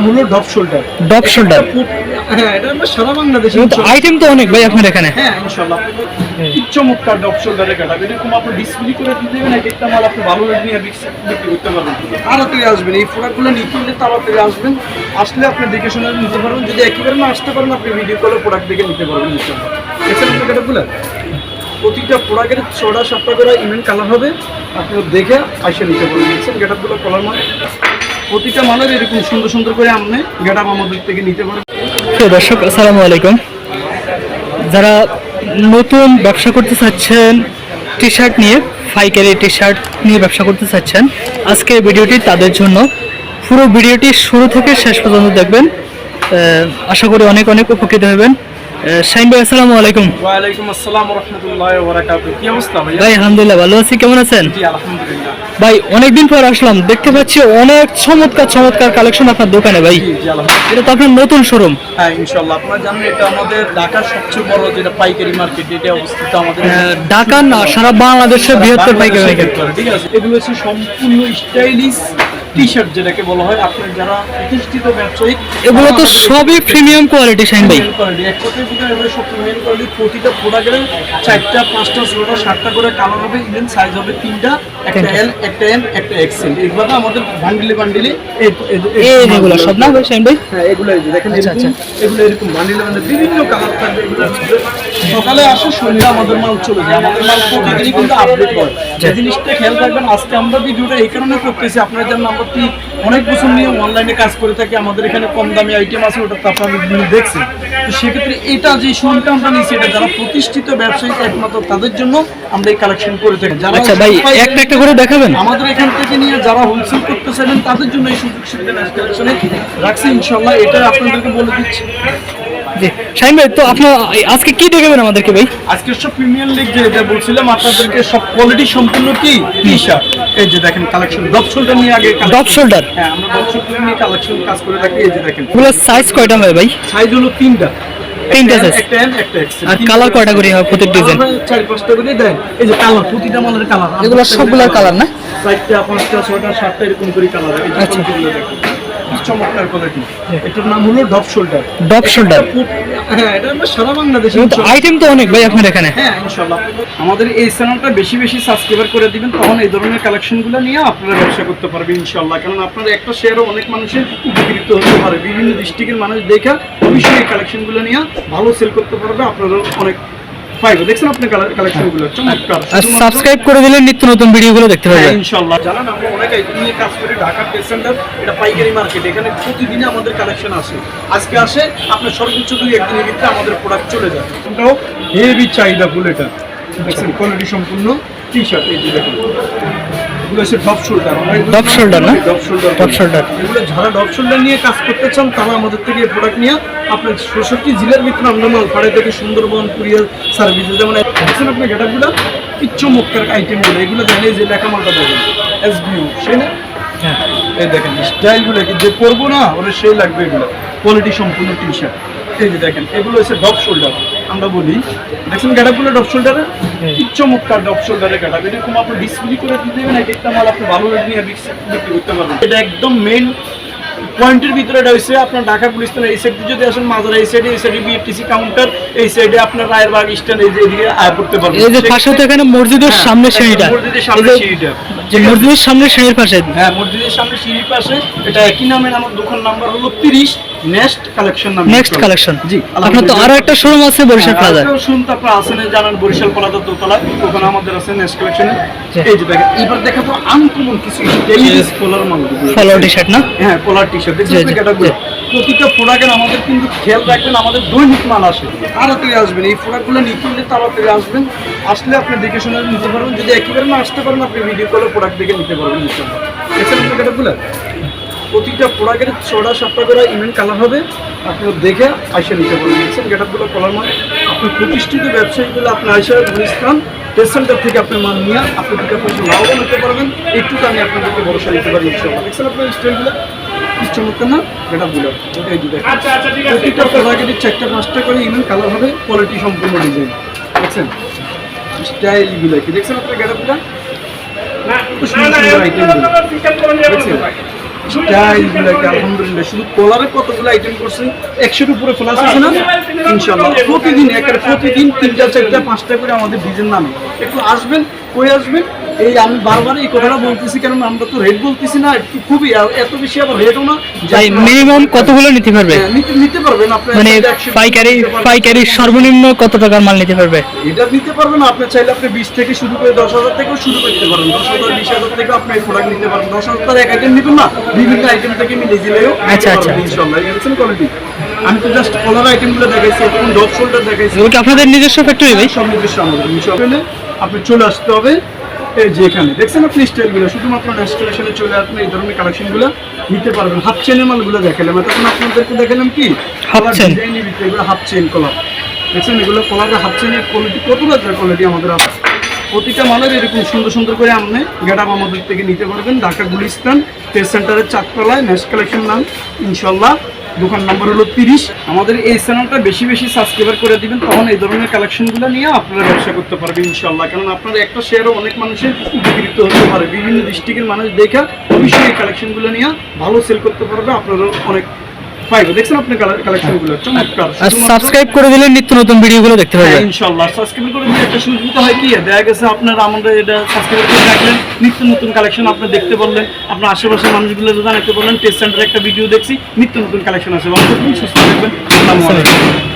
নাম হলো depth shoulder. Depth shoulder? হ্যাঁ এটা আমরা সারা বাংলাদেশে আইটেম তো অনেক ভাই আপনার এখানে। হ্যাঁ চমৎকার ডপ শোল্ডারের কাটা এরকম আপনি ডিসপ্লে করে দিতে দেবেন এক একটা মাল আপনি ভালো রেট নিয়ে বিক্রি করতে পারবেন। তাড়াতাড়ি আসবেন। এই প্রোডাক্টগুলো নিতে হলে তাড়াতাড়ি আসবেন। আসলে আপনি দেখে শুনে নিতে পারবেন। যদি একেবারে না আসতে পারেন আপনি ভিডিও কলে প্রোডাক্ট দেখে নিতে পারবেন ইনশাল্লাহ। দেখছেন আপনার কাটাগুলো প্রতিটা প্রোডাক্টের ছটা সাতটা করে ইমেল কালার হবে। আপনারা দেখে আসে নিতে পারবেন। দেখছেন গেটআপগুলো কলার মানে প্রতিটা মানুষ এরকম সুন্দর সুন্দর করে আপনি গেটআপ আমাদের থেকে নিতে পারবেন দর্শক, আসসালামু আলাইকুম। যারা নতুন ব্যবসা করতে চাচ্ছেন টি শার্ট নিয়ে, পাইকারি টি শার্ট নিয়ে ব্যবসা করতে চাচ্ছেন, আজকের ভিডিওটি তাদের জন্য। পুরো ভিডিওটি শুরু থেকে শেষ পর্যন্ত দেখবেন। আশা করি অনেক অনেক উপকৃত হবেন। আহ, ভাই আসসালামু আলাইকুম। ওয়ালাইকুম আসসালাম রহমতুল্লাহ ওবরাকাতু কি অবস্থা ভাই ভাই আলহামদুলিল্লাহ ভালো আছি কেমন আছেন? জি আলহামদুলিল্লাহ। ভাই অনেকদিন পর আসলাম দেখতে পাচ্ছি অনেক চমৎকার চমৎকার কালেকশন আপনার দোকানে ভাই। জি জি আলহামদুলিল্লাহ। এটা তো আপনার নতুন শোরুম। হ্যাঁ ইনশাল্লাহ আপনারা জানেন এটা আমাদের ঢাকার সবচেয়ে বড় যেটা পাইকারি মার্কেট এটা অবস্থিত আমাদের ঢাকা না সারা বাংলাদেশের বৃহত্তর পাইকারি মার্কেট। ঠিক আছে? এগুলো হচ্ছে সম্পূর্ণ স্টাইলিশ টি শার্ট যেটাকে বলা হয় আপনার যারা প্রতিষ্ঠিত ব্যবসায়ী এগুলো তো সবই প্রিমিয়াম কোয়ালিটি শাইন ভাই। কোয়ালিটি এক কথায় ভিতরে এগুলো সব প্রিমিয়াম কোয়ালিটি প্রতিটা প্রোডাক্টের চারটা পাঁচটা ষোলোটা সাতটা করে কালার হবে ইভেন সাইজ হবে তিনটা একটা এল একটা এম একটা এক্সেল এইভাবে আমাদের বান্ডিলে বান্ডিলে এই সব না ভাই শাইন ভাই? হ্যাঁ এগুলো দেখেন আচ্ছা, এগুলো এরকম বান্ডিলে বান্ডিলে বিভিন্ন কালার থাকবে এগুলো। সকালে আসে সন্ধ্যা আমাদের মাল চলে যায়। আমাদের মাল প্রতিদিনই কিন্তু আপডেট হয়। এই জিনিসটা খেয়াল রাখবেন আজকে আমরা ভিডিওটা এই কারণে করতেছি। আপনারা জানেন আমরা অনেক বছর নিয়ে অনলাইনে কাজ করে থাকি আমাদের এখানে কম দামি আইটেম আছে ওটা তো আপনারা দেখছেন। তো সেক্ষেত্রে এটা যে শোরুমটা আমরা নিয়েছি এটা যারা প্রতিষ্ঠিত ব্যবসায়ী একমাত্র তাদের জন্য আমরা এই কালেকশন করে থাকি। যারা আচ্ছা ভাই একটা একটা করে দেখাবেন? আমাদের এখান থেকে নিয়ে যারা হোলসেল করতে চাইবেন তাদের জন্য এই সুযোগ সুবিধা কালেকশনে রাখছি ইনশাল্লাহ এটা আপনাদেরকে বলে দিচ্ছি। জি শাইন ভাই তো আপনার আজকে কি দেখাবেন আমাদেরকে ভাই? আজকে সব প্রিমিয়ার লিগ যে এটা বলছিলাম আপনাদেরকে সব কোয়ালিটি সম্পূর্ণ কি? টি শার্ট এই যে দেখেন কালেকশন ডপ শোল্ডার নিয়ে আগে ডপ শোল্ডার হ্যাঁ আমরা ডপ শোল্ডার নিয়ে কালেকশন কাজ করে থাকি এই যে দেখেন। এগুলো সাইজ কয়টা হয় ভাই? সাইজ হলো তিনটা। তিনটা একটা একটা এম একটা এক্সেল আর কালার কয়টা করে হয় প্রত্যেক ডিজাইন চার পাঁচটা করে দেন। এই যে কালার প্রতিটা মালের কালার এগুলো সবগুলোর কালার না? চারটা পাঁচটা ছয়টা সাতটা এরকম করে কালার এই যে। দেখেন। কি চমৎকার কোয়ালিটি এটার নাম হলো ডপ শোল্ডার ডপ শোল্ডার হ্যাঁ এটা আমরা সারা বাংলাদেশে আইটেম তো অনেক ভাই আপনার এখানে। হ্যাঁ ইনশাল্লাহ আমাদের এই চ্যানেলটা বেশি বেশি সাবস্ক্রাইবার করে দিবেন তখন এই ধরনের কালেকশনগুলো নিয়ে আপনারা ব্যবসা করতে পারবেন কারণ আপনার একটা শেয়ারও অনেক মানুষের উপকৃত হতে পারে। বিভিন্ন ডিস্ট্রিক্টের মানুষ দেখা অবশ্যই এই কালেকশনগুলো নিয়ে ভালো সেল করতে পারবে। আপনারা অনেক পাইবে। দেখছেন আপনি কালেকশনগুলো চমৎকার। আর সাবস্ক্রাইব করে দিলে নিত্য নতুন ভিডিওগুলো দেখতে পাবেন ইনশাআল্লাহ। ইনশাল্লাহ জানেন আমরা অনেক আইটেম নিয়ে কাজ করি ঢাকার পেসেন্টার এটা পাইকারি মার্কেট এখানে প্রতিদিনই আমাদের কালেকশন আসে। আজকে আসে আপনার সর্বোচ্চ দুই একদিনের ভিতরে আমাদের প্রোডাক্ট চলে যায়। এটাও হেভি চাহিদা ফুল এটা দেখছেন কোয়ালিটি সম্পূর্ণ টি শার্ট এই যে দেখুন। এগুলো হচ্ছে ডপ শোল্ডার। Drop shoulder না? শোল্ডার। Drop shoulder। এগুলো যারা ডপ শোল্ডার নিয়ে কাজ করতে চান তারা আমাদের থেকে প্রোডাক্ট নিয়ে আপনার ষষট্টি জেলার ভিতরে মালপাড়ে থেকে সুন্দরবন কুরিয়ার সার্ভিস যেমন দেখছেন আপনি গেটাপগুলো কি চমৎকার আইটেমগুলো এগুলো দেখেন যে লেখা মালটা দেখেন। এস বিউ সেই না? হ্যাঁ। এই দেখেন স্টাইলগুলো যে পরবো না ওরা সেই লাগবে এগুলো। কোয়ালিটি সম্পূর্ণ টি শার্ট এই যে দেখেন এগুলো হচ্ছে ডপ শোল্ডার। আমরা বলি দেখছেন গাড়াগুলো ডপ শোল্ডারে কি চমৎকার ডপ শোল্ডারে গাড়া এরকম আপনি ডিসপ্লে করে দিতে দেবেন এক একটা মাল আপনি ভালো নিয়ে বিক্রি করতে পারবেন। এটা একদম মেন পয়েন্টের ভিতরে এটা হচ্ছে আপনার ঢাকা পুলিশ থানা এই সাইডে যদি আসেন মাজার এই সাইডে এই সাইডে বিএফটিসি কাউন্টার এই সাইডে আপনার রায়েরবাগ স্ট্যান্ড এই যে এদিকে আয় করতে পারবেন। এই যে পাশে তো এখানে মসজিদের হ্যাঁ, সামনে সিঁড়িটা। মসজিদের সামনে সিঁড়িটা। যে মসজিদের সামনে সিঁড়ির পাশে। হ্যাঁ মসজিদের সামনে সিঁড়ির পাশে এটা একই নামের আমার দোকান নাম্বার হলো তিরিশ নেক্সট কালেকশন নাম নেক্সট কালেকশন জি আপনার তো আরও একটা শোরুম আছে বরিশাল প্লাজা শুন তো আপনারা আসেন জানান বরিশাল প্লাজার দোতলায় ওখানে আমাদের আছে নেক্সট কালেকশনে এই যে দেখেন এবার দেখা তো আনকমন কিছু স্টাইলিশ কলার মাল। ফলো টি শার্ট না? হ্যাঁ কলার টি শার্ট দেখছেন ক্যাটাগরি প্রতিটা প্রোডাক্টের আমাদের কিন্তু খেয়াল রাখবেন আমাদের দৈনিক মাল আসে। তাড়াতাড়ি আসবেন এই প্রোডাক্টগুলো নিতে হলে তাড়াতাড়ি আসবেন। আসলে আপনি দেখে শুনে নিতে পারবেন যদি একেবারে না আসতে পারেন আপনি ভিডিও কলে প্রোডাক্ট দেখে নিতে পারবেন দেখছেন আপনি ক্যাটাগুলো প্রতিটা প্রোডাক্টের ছটা সাতটা করে ইমেল কালার হবে। আপনারা দেখে আইসা নিতে পারবেন। দেখছেন গেটআপগুলো কলার মানে আপনি প্রতিষ্ঠিত ব্যবসায়ীগুলো আপনি আইসা গুলিস্তান টেস্ট সেন্টার থেকে আপনি মাল নিয়ে আপনি দুটো পয়সা লাভবান হতে পারবেন। একটুকু আমি আপনাদেরকে ভরসা দিতে পারি ইনশাল্লাহ দেখছেন আপনার স্টাইলগুলো কি চমৎকার না? গেটআপগুলো এই যে দেখেন। প্রতিটা প্রোডাক্টের চারটা পাঁচটা করে ইমেল কালার হবে কোয়ালিটি সম্পূর্ণ ডিজাইন দেখছেন? স্টাইলগুলো কি? দেখছেন আপনার গেটআপগুলো সুন্দর সুন্দর আইটেমগুলো দেখছেন? কলারে কতগুলো আইটেম একশোর উপরে না? ইনশাল্লাহ প্রতিদিন একের প্রতিদিন তিনটা, চারটা, পাঁচটা করে আমাদের ডিজাইন নামে। একটু আসবেন কই আসবেন এই আমি বারবার এই কথাটা বলতেছি কারণ আমরা তো রেট বলতেছি না একটু খুবই এত বেশি আবার রেটও না। ভাই মিনিমাম কতগুলো নিতে পারবে? হ্যাঁ, নিতে নিতে পারবেন আপনার মানে পাইকারি পাইকারি সর্বনিম্ন কত টাকার মাল নিতে পারবে? এটা নিতে পারবেন আপনি চাইলে আপনি বিশ থেকে শুরু করে দশ হাজার থেকেও শুরু করতে পারেন। দশ হাজার বিশ হাজার থেকে আপনি এই প্রোডাক্ট নিতে পারেন। দশ হাজার এক আইটেম নিবেন না বিভিন্ন আইটেম থেকে মিলে দিলেও আচ্ছা, আচ্ছা, আচ্ছা। ইনশাল্লাহ দেখছেন কোয়ালিটি আমি তো জাস্ট কলার আইটেমগুলো দেখাইছি এখন ডট শোল্ডার দেখাইছি। এগুলো আপনাদের নিজস্ব ফ্যাক্টরি ভাই? সব নিজস্ব আমাদের। ইনশাল্লাহ আপনি চলে আসতে হবে। এই যে এখানে দেখছেন আপনি স্টাইলগুলো? শুধুমাত্র ডেস্টিনেশনে চলে আপনি এই ধরনের কালেকশনগুলো নিতে পারবেন। হাফ চেনের মালগুলো দেখালাম। এতক্ষণ আপনাদেরকে দেখালাম কি। ডিজাইনের ভিতরে এগুলো হাফ চেন কলার দেখছেন এগুলো কলারের হাফ চেনের কোয়ালিটি কত রাজার কোয়ালিটি আমাদের আছে। প্রতিটা মালের এরকম সুন্দর সুন্দর করে আপনি গেট আমাদের থেকে নিতে পারবেন। ঢাকা গুলিস্তান ট্রেড সেন্টারের চারতলায় নেক্সট কালেকশন নাম ইনশাল্লাহ দোকান নাম্বার হলো তিরিশ। আমাদের এই চ্যানেলটা বেশি বেশি সাবস্ক্রাইবার করে দিবেন, তখন এই ধরনের কালেকশনগুলো নিয়ে আপনারা ব্যবসা করতে পারবেন ইনশাল্লাহ কারণ আপনার একটা শেয়ারও অনেক মানুষের উপকৃত হতে পারে। বিভিন্ন ডিস্ট্রিক্টের মানুষ দেখে অবশ্যই এই কালেকশনগুলো নিয়ে ভালো সেল করতে পারবে, আপনারাও অনেক পাইবে দেখছেন আপনি কালেকশনগুলো চমৎকার। আর সাবস্ক্রাইব করে দিলে নিত্য নতুন ভিডিওগুলো দেখতে হ্যাঁ, পারবেন সাবস্ক্রাইব করে দিলে একটা সুবিধা হয় কি? দেখা গেছে আপনার আমাদের এটা সাবস্ক্রাইব করে রাখলেন নিত্য নতুন কালেকশন আপনি দেখতে বললেন আপনার আশেপাশের মানুষগুলো জানাতে বললেন টেস্ট সেন্টারে একটা ভিডিও দেখছি নিত্য নতুন কালেকশন আছে। ভালো থাকবেন সুস্থ থাকবেন। আসসালামু আলাইকুম।